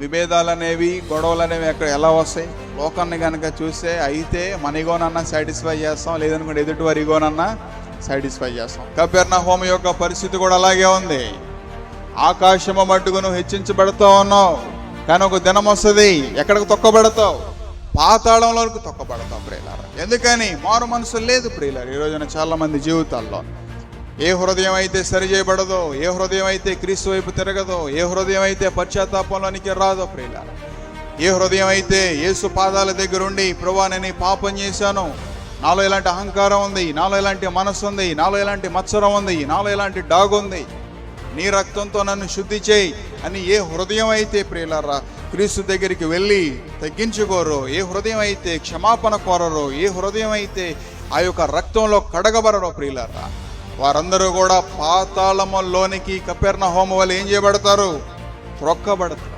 విభేదాలు అనేవి గొడవలు అనేవి ఎక్కడ ఎలా వస్తాయి? లోకాన్ని కనుక చూస్తే అయితే మన ఇగోనన్నా సాటిస్ఫై చేస్తాం లేదనుకుంటే ఎదుటి వారి ఇగోనన్నా సాటిస్ఫై చేస్తాం. కపెర్ణ హోమ యొక్క పరిస్థితి కూడా అలాగే ఉంది. ఆకాశము మట్టుకు నువ్వు హెచ్చించబడుతూ ఉన్నావు. కానీ ఒక దినం వస్తుంది. ఎక్కడికి తొక్కబడతావు? పాతాళంలోకి తొక్కబడతావు ప్రియులారా. ఎందుకని? మారు మనసు లేదు ప్రియులారు. ఈ రోజున చాలా మంది జీవితాల్లో ఏ హృదయం అయితే సరి చేయబడదో ఏ హృదయం అయితే క్రీస్తు వైపు తిరగదో ఏ హృదయం అయితే పశ్చాత్తాపంలోనికి రాదో ప్రియుల ఏ హృదయం అయితే యేసు పాదాల దగ్గర ఉండి ప్రభా నేను పాపం చేశాను. నాలో ఇలాంటి అహంకారం ఉంది? నాలో ఇలాంటి మనసు ఉంది? నాలో ఇలాంటి మత్సరం ఉంది? నాలో ఇలాంటి డాగ్ ఉంది? నీ రక్తంతో నన్ను శుద్ధి చేయి అని ఏ హృదయం అయితే ప్రియులారా క్రీస్తు దగ్గరికి వెళ్ళి తగ్గించుకోరు ఏ హృదయం అయితే క్షమాపణ కోరరు ఏ హృదయం అయితే ఆ యొక్క రక్తంలో కడగబరరో ప్రియులారా వారందరూ కూడా పాతాళములోనికి కపెర్ణ హోమ వల్ల ఏం చేయబడతారు? త్రొక్కబడతారు.